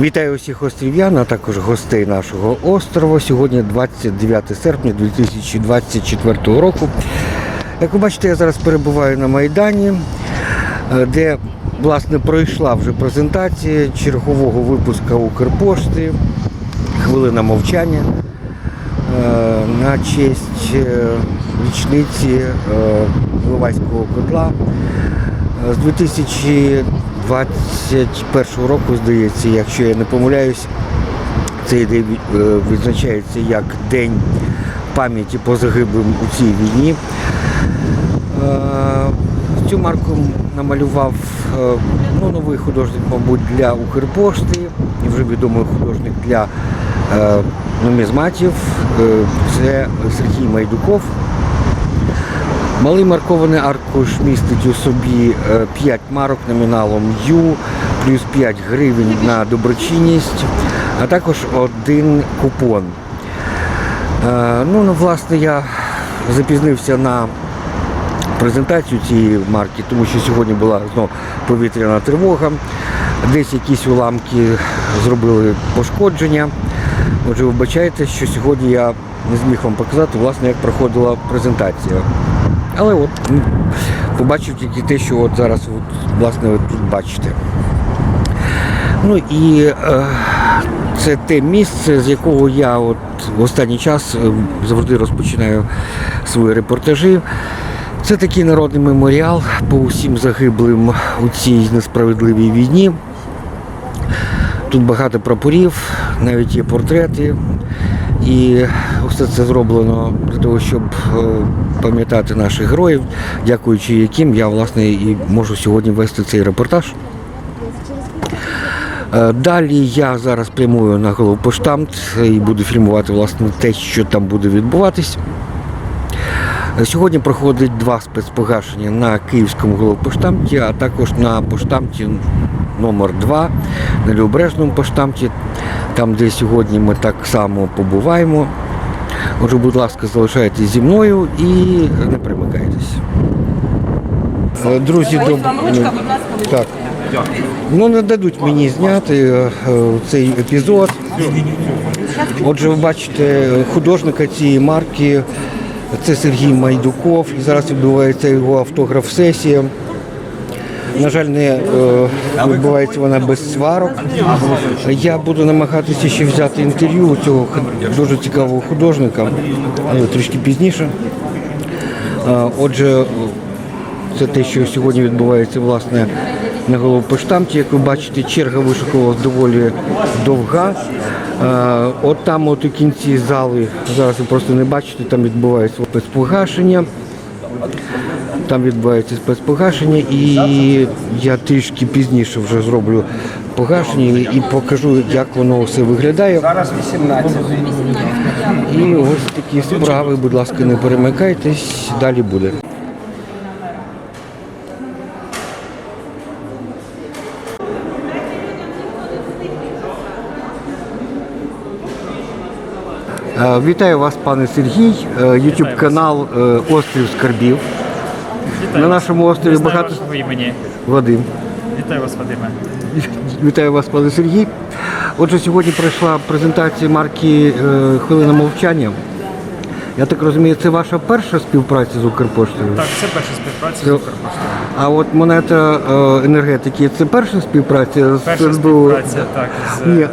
Вітаю усіх острів'ян, а також гостей нашого острова. Сьогодні 29 серпня 2024 року. Як ви бачите, я зараз перебуваю на Майдані, е, де власне пройшла вже презентація чергового випуска Укрпошти, хвилина мовчання е, на честь е, річниці Ловайського котла. З 2000 21-го року, здається, якщо я не помиляюсь, цей день е, відзначається як День пам'яті по загиблим у цій війні. Е, цю марку намалював е, ну, новий художник, мабуть, для Укрпошти, і вже відомий художник для нумізматів. Це Сергій Майдуков. Малий маркований аркуш містить у собі 5 марок номіналом Ю, плюс 5 гривень на доброчинність, а також один купон. Е, Ну, ну, власне, я запізнився на презентацію цієї марки, тому що сьогодні була знову повітряна тривога. Десь якісь уламки зробили пошкодження. Отже, вибачайте, що сьогодні я не зміг вам показати, власне, як проходила презентація. Але от побачив тільки те, що от зараз от, власне ви тут бачите. Ну і е, це те місце, з якого я от в останній час е, завжди розпочинаю свої репортажі. Це такий народний меморіал по усім загиблим у цій несправедливій війні. Тут багато прапорів, навіть є портрети. І все це зроблено для того, щоб е, пам'ятати наших героїв, дякуючи яким я власне і можу сьогодні вести цей репортаж. Е, Далі я зараз прямую на головпоштамт і буду фільмувати власне те, що там буде відбуватись. Сьогодні проходить два спецпогашення на Київському головпоштамті, а також на поштамті номер 2 на Лівобережному поштамті, там, де сьогодні ми так само побуваємо. Отже, будь ласка, залишайтесь зі мною і не примикайтесь. Е, Друзі, доб... так. Ну, не дадуть мені зняти е, е, цей епізод. Отже, ви бачите художника цієї марки. Це Сергій Майдуков. Зараз відбувається його автограф-сесія. На жаль, не е, відбувається вона без сварок. Я буду намагатися ще взяти інтерв'ю у цього дуже цікавого художника, але трішки пізніше. Е, Отже, це те, що сьогодні відбувається власне на головпоштамті. Як ви бачите, черга вишукувалась доволі довга. Е, От там, от у кінці зали, зараз ви просто не бачите, там відбувається спецпогашення. Там відбувається спецпогашення, і я трішки пізніше вже зроблю погашення і покажу, як воно все виглядає. Зараз 18. І ось такі справи, будь ласка, не перемикайтесь, далі буде. Вітаю вас, пане Сергій. Ютуб канал е, Острів Скарбів. Вітаю На нашому острові багато вашого імені. Вадим. Вітаю вас, Вадиме. Вітаю вас, пане Сергій. Отже, сьогодні пройшла презентація марки е, Хвилина мовчання. Я так розумію, це ваша перша співпраця з Укрпоштою? Так, це перша співпраця Це- з Укрпоштою. А от монета е, енергетики це перша співпраця з Перша СНБУ? співпраця, так, з Ні,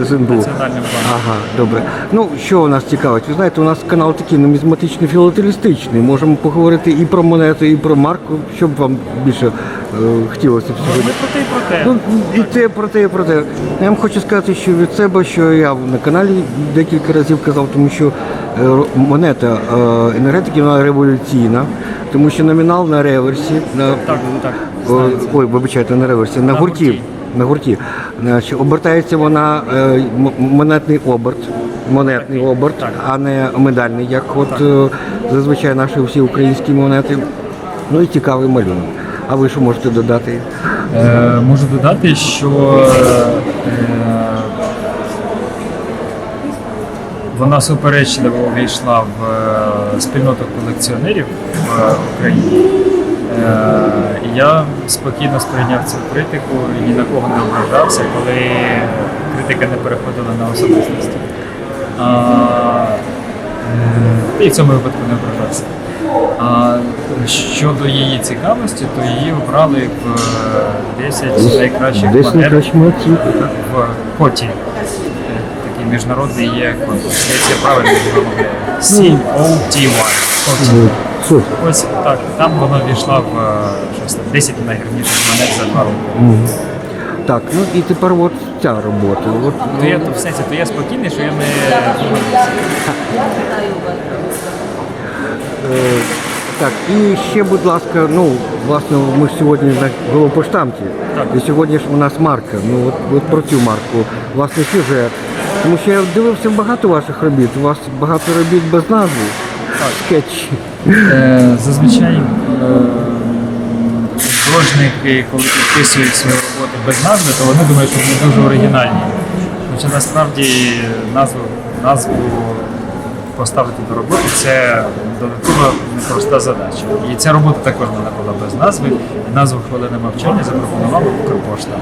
з НБУ. Національним банком. Ага, добре. Ну, що у нас цікавить? Ви знаєте, у нас канал такий нумізматично філателістичний. Можемо поговорити і про монету, і про марку. Що б вам більше е, хотілося б сьогодні? Ми про те і про те. Ну, і те про те, і про те. Я вам хочу сказати, що від себе, що я на каналі декілька разів казав, тому що е, ро- монета е, енергетики вона революційна, тому що номінал на реверсі, на Так, так. о, ой, вибачайте, на реверсі, на, На гурті. гурті. На гурті. Обертається вона е, монетний оберт, монетний оберт, а не медальний, як от е, зазвичай наші всі українські монети. Ну і цікавий малюнок. А ви що можете додати? Е, можу додати, що е, вона суперечливо увійшла в е, спільноту колекціонерів в Україні. Е, я спокійно сприйняв цю критику і ні на кого не ображався, коли критика не переходила на особистості. А, е, і в цьому випадку не ображався. А щодо її цікавості, то її обрали в е, 10 найкращих Десь планет найкращих в Коті. Е, Такий міжнародний є конкурс. Я це правильно вимовляю. C-O-T-Y. Супер. Ось так, там вона війшла в е, щось там 10 найгарніших монет за два роки. Так, ну і тепер от ця робота. От, То я то в сенсі, то я спокійний, що я не Е, Так, і ще, будь ласка, ну, власне, ми ж сьогодні на головпоштамті. Так. І сьогодні ж у нас марка. Ну, от, от про цю марку, власне, сюжет. Тому що я дивився багато ваших робіт. У вас багато робіт без назви. Скетчі. Е, Зазвичай е, художники, коли підписують свої роботи без назви, то вони думають, що вони дуже оригінальні. Хоча насправді назву, назву поставити до роботи це додаткова непроста задача. І ця робота також вона була без назви. І назву хвилини мовчання запропонувала Укрпошта.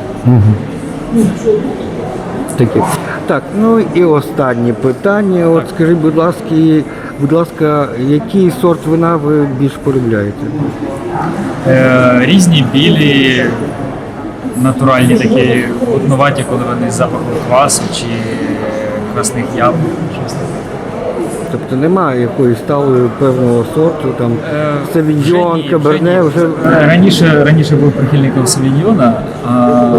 Такі. Так, ну і останнє питання. От скажіть, будь ласка, будь ласка, який сорт вина ви більш полюбляєте? Е, різні білі, натуральні такі однуваті, коли вони з запахом квасу чи красних яблук. щось таке. Тобто немає якоїсь сталої певного сорту, там Е, савіньйон, вже каберне, ні. вже Е, раніше, раніше був прихильником Савіньйона, а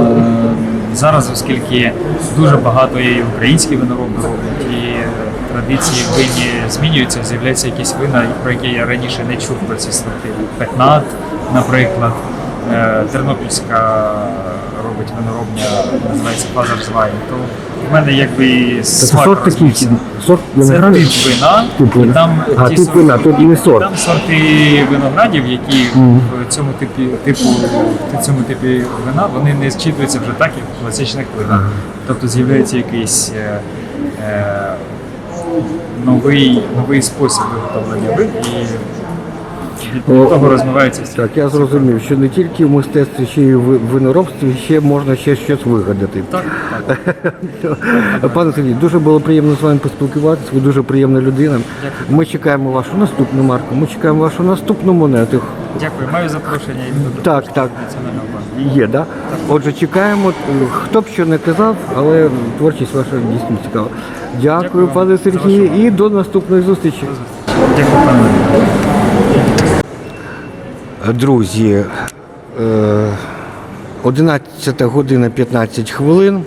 зараз, оскільки дуже багато є українські винороби роблять, і традиції винні змінюються, з'являються якісь вина, про які я раніше не чув про ці сорти. Петнат, наприклад, е, Тернопільська робить виноробня, називається Фазерзвайн. То в мене якби і смак розбився. сорт Це винограду? тип вина, Тип і там А, ті тип сорти, вина, тут не сорт. Там сорти виноградів, які в цьому типі типу в цьому типі вина вони не зчитуються вже так, як в класичних винах. Тобто з'являється якийсь е, е, новий, новий спосіб виготовлення вин і від того розвивається. Так, я зрозумів, що не тільки в мистецтві, ще й в виноробстві ще можна ще щось вигадати. Так, так. Пане Сергій, дуже було приємно з вами поспілкуватися. Ви дуже приємна людина. Дякую. Ми чекаємо вашу наступну марку. Ми чекаємо вашу наступну монету. Дякую. Маю запрошення і Так, так. Національного банку. Є, да? Отже, чекаємо. Хто б що не казав, але творчість ваша дійсно цікава. Дякую, Дякую пане Сергію, і до наступної зустрічі. Дякую, пане. Друзі, е, 11 година 15 хвилин.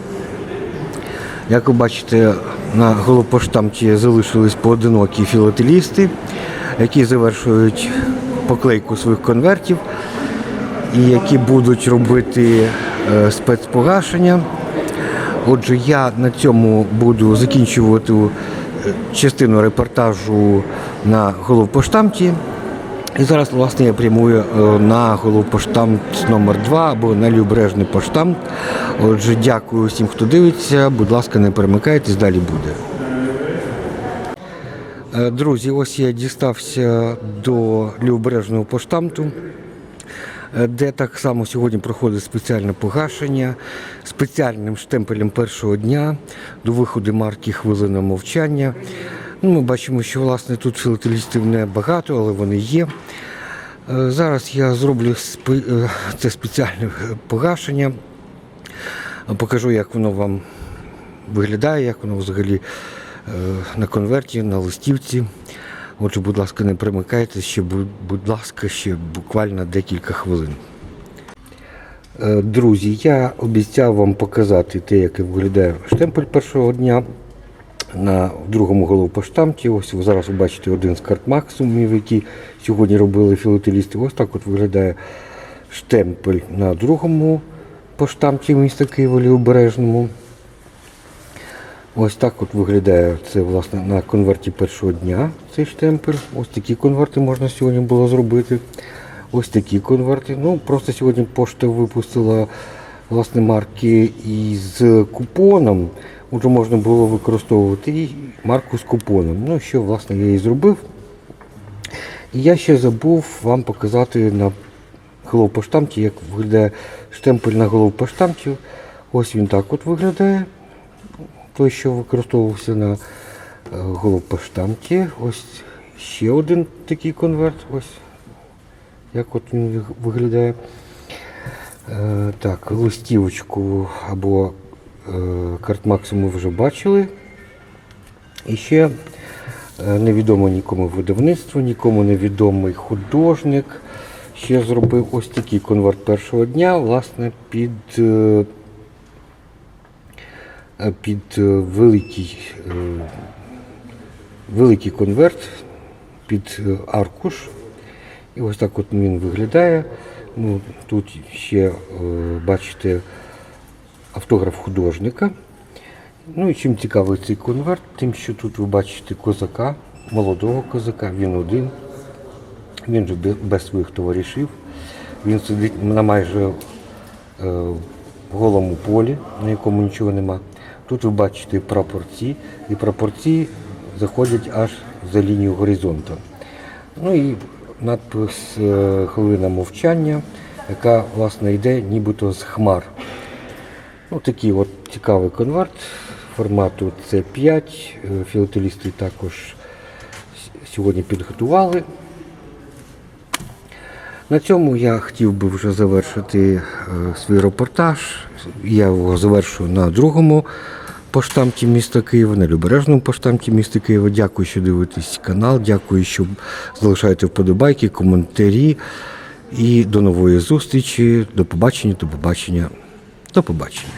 Як ви бачите, на голопоштамті залишились поодинокі філателісти, які завершують поклейку своїх конвертів і які будуть робити е, спецпогашення. Отже, я на цьому буду закінчувати е, частину репортажу на головпоштамті. І зараз, власне, я прямую е, на головпоштамт номер 2 або на Лівбережний поштамт. Отже, дякую всім, хто дивиться. Будь ласка, не перемикайтесь, далі буде. Е, Друзі, ось я дістався до Лівобережного поштамту, е, де так само сьогодні проходить спеціальне погашення спеціальним штемпелем першого дня до виходу марки Хвилина мовчання. Ну, ми бачимо, що власне тут філателістів не багато, але вони є. Е, Зараз я зроблю е, це спеціальне погашення. Покажу, як воно вам виглядає, як воно взагалі е, на конверті, на листівці. Отже, будь ласка, не примикайтеся, ще, будь, ласка, ще буквально декілька хвилин. Друзі, я обіцяв вам показати те, як виглядає штемпель першого дня на другому головпоштамті. Ось ви зараз ви бачите один з карт максимумів, які сьогодні робили філателісти. Ось так от виглядає штемпель на другому поштамті міста Києва Лівобережному. Ось так от виглядає це власне на конверті першого дня цей штемпель. Ось такі конверти можна сьогодні було зробити. Ось такі конверти. Ну, просто сьогодні пошта випустила власне марки із купоном. Уже можна було використовувати і марку з купоном. Ну, що власне я і зробив. І я ще забув вам показати на головпоштамті, як виглядає штемпель на головпоштамті. Ось він так от виглядає. Той, що використовувався на е, головпоштамті. Ось ще один такий конверт. Ось як от він виглядає. Е, Так, листівочку або е, картмаксу ми вже бачили. І ще е, невідомо нікому видавництво, нікому невідомий художник. Ще зробив ось такий конверт першого дня, власне, під, е, під великий, великий конверт, під аркуш. І ось так от він виглядає. Ну, тут ще бачите автограф художника. Ну і чим цікавий цей конверт, тим, що тут ви бачите козака, молодого козака, він один. Він же без своїх товаришів. Він сидить на майже е, голому полі, на якому нічого нема. Тут ви бачите прапорці, і прапорці заходять аж за лінію горизонту. Ну і надпис е, хвилина мовчання, яка власне йде нібито з хмар. Ну, такий от цікавий конверт формату C5. Е, Філателісти також сьогодні підготували. На цьому я хотів би вже завершити е, свій репортаж. Я його завершую на другому поштамті міста Києва, на Любережному поштамті міста Києва. Дякую, що дивитесь канал. Дякую, що залишаєте вподобайки, коментарі. І до нової зустрічі. До побачення, до побачення, до побачення.